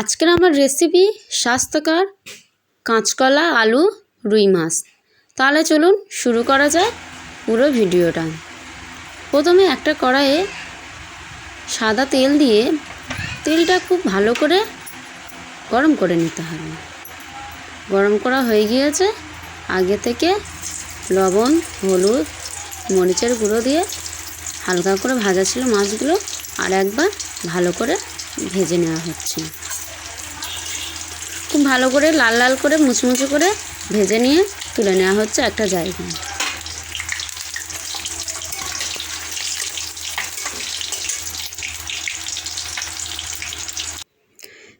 আজকের আমার রেসিপি স্বাস্থ্যকর কাঁচকলা, আলু, রুই মাছ। তাহলে চলুন শুরু করা যায় পুরো ভিডিওটা। প্রথমে একটা কড়াইয়ে সাদা তেল দিয়ে তেলটা খুব ভালো করে গরম করে নিতে হবে। গরম করা হয়ে গিয়েছে। আগে থেকে লবণ, হলুদ, মরিচের গুঁড়ো দিয়ে হালকা করে ভাজা ছিল মাছগুলো আর একবার ভালো করে ভেজে নেওয়া হচ্ছে। খুব ভালো করে লাল লাল করে মুচমুচে করে ভেজে নিয়ে তুলে নেওয়া হচ্ছে একটা জায়গায়।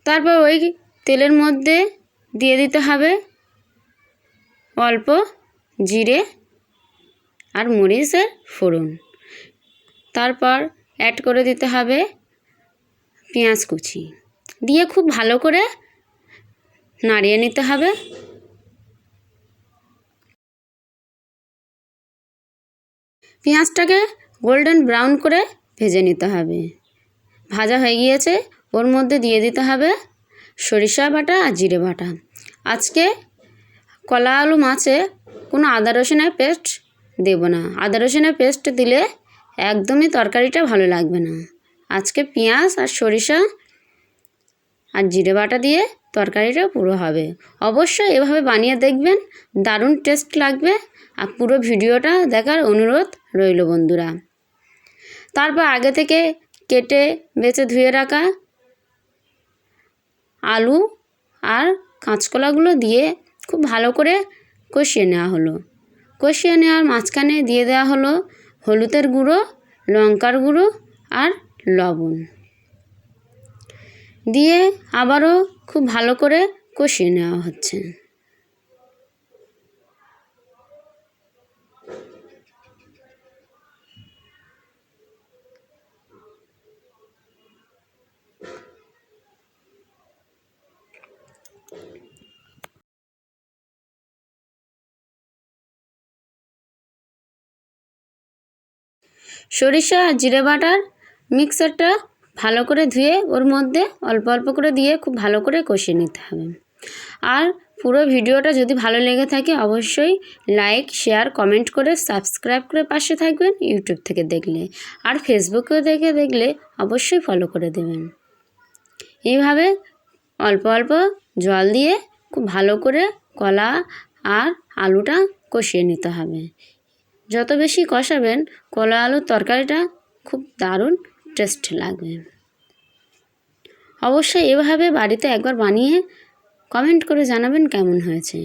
তারপর ওই তেলের মধ্যে দিয়ে দিতে হবে অল্প জিরে আর মরিচের ফোড়ন। তারপর অ্যাড করে দিতে হবে পেঁয়াজ কুচি। দিয়ে খুব ভালো করে নাড়িয়ে নিতে হবে। পেঁয়াজটাকে গোল্ডেন ব্রাউন করে ভেজে নিতে হবে। ভাজা হয়ে গিয়েছে, ওর মধ্যে দিয়ে দিতে হবে সরিষা বাটা আর জিরে বাটা। আজকে কলা আলু মাছে কোনো আদা রসুনের পেস্ট দেব না। আদা রসুনের পেস্ট দিলে একদমই তরকারিটা ভালো লাগবে না। আজকে পেঁয়াজ আর সরিষা আর জিরে বাটা দিয়ে তরকারিটা পুরো হবে। অবশ্যই এভাবে বানিয়ে দেখবেন, দারুণ টেস্ট লাগবে আর পুরো ভিডিওটা দেখার অনুরোধ রইল বন্ধুরা। তারপর আগে থেকে কেটে বেছে ধুয়ে রাখা আলু আর কাঁচকলাগুলো দিয়ে খুব ভালো করে কষিয়ে নেওয়া হলো। কষিয়ে নেওয়ার মাঝখানে দিয়ে দেওয়া হলো হলুদের গুঁড়ো, লঙ্কার গুঁড়ো আর লবণ। দিয়ে আবারও খুব ভালো করে কষিয়ে নেওয়া হচ্ছে। সরিষা আর জিরে বাটার মিক্সারটা ভালো করে ধুয়ে ওর মধ্যে অল্প অল্প করে দিয়ে খুব ভালো করে কষিয়ে নিতে হবে। আর পুরো ভিডিওটা যদি ভালো লেগে থাকে অবশ্যই লাইক শেয়ার কমেন্ট করে সাবস্ক্রাইব করে পাশে থাকবেন ইউটিউব থেকে দেখলে। আর ফেসবুকেও দেখে দেখলে অবশ্যই ফলো করে দেবেন। এইভাবে অল্প অল্প জল দিয়ে খুব ভালো করে কলা আর আলুটা কষিয়ে নিতে হবে। যত বেশি কষাবেন, কলা আলুর তরকারিটা খুব দারুণ টেস্ট লাগবে অবশ্যই এভাবে বাড়িতে একবার বানিয়ে কমেন্ট করে জানাবেন কেমন হয়েছে।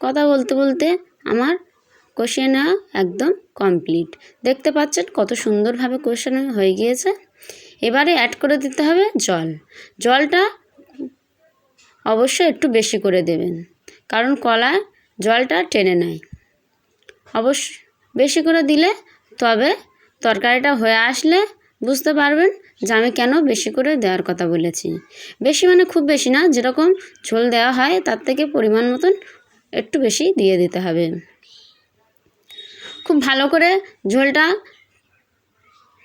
কথা বলতে বলতে আমার কষিয়ে একদম কমপ্লিট দেখতে পাচ্ছেন কত সুন্দরভাবে কষানো হয়ে গিয়েছে। এবারে অ্যাড করে দিতে হবে জল। জলটা অবশ্যই একটু বেশি করে দেবেন। কারণ কলা জলটা টেনে নেয়। অবশ্য বেশি করে দিলে তবে তরকারিটা হয়ে আসলে বুঝতে পারবেন যে আমি কেন বেশি করে দেওয়ার কথা বলেছি। বেশি মানে খুব বেশি না, যেরকম ঝোল দেওয়া হয় তার থেকে পরিমাণ মতন একটু বেশি দিয়ে দিতে হবে। খুব ভালো করে ঝোলটা,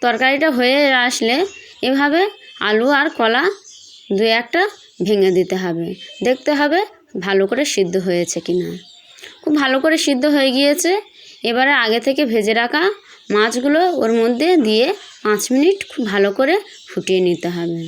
তরকারিটা হয়ে আসলে এভাবে আলু আর কলা দু একটা ভেঙে দিতে হবে। দেখতে হবে ভালো করে সিদ্ধ হয়েছে কি না খুব ভালো করে সিদ্ধ হয়ে গিয়েছে। এবারে আগে থেকে ভেজে রাখা মাছগুলো ওর মধ্যে দিয়ে পাঁচ মিনিট খুব ভালো করে ফুটিয়ে নিতে হবে।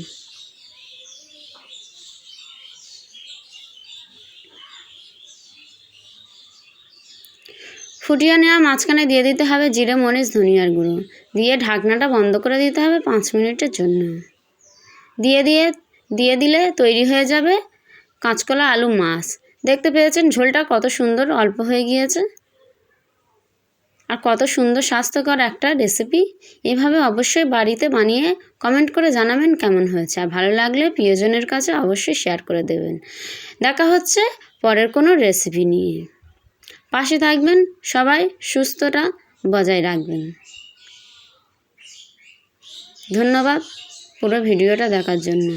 ফুটিয়ে নেওয়া মাঝখানে দিয়ে দিতে হবে জিরে, মরিচ, ধনিয়ার গুঁড়ো। দিয়ে ঢাকনাটা বন্ধ করে দিতে হবে পাঁচ মিনিটের জন্য। দিয়ে দিয়ে দিয়ে দিলে তৈরি হয়ে যাবে কাঁচকলা আলু মাছ। দেখতে পেয়েছেন ঝোলটা কত সুন্দর, অল্প হয়ে গিয়েছে। আর কত সুন্দর স্বাস্থ্যকর একটা রেসিপি এভাবে অবশ্যই বাড়িতে বানিয়ে কমেন্ট করে জানাবেন কেমন হয়েছে। আর ভালো লাগলে প্রিয়জনের কাছে অবশ্যই শেয়ার করে দেবেন। দেখা হচ্ছে পরের কোনো রেসিপি নিয়ে। পাশে থাকবেন সবাই সুস্থটা বজায় রাখবেন। ধন্যবাদ পুরো ভিডিওটা দেখার জন্য।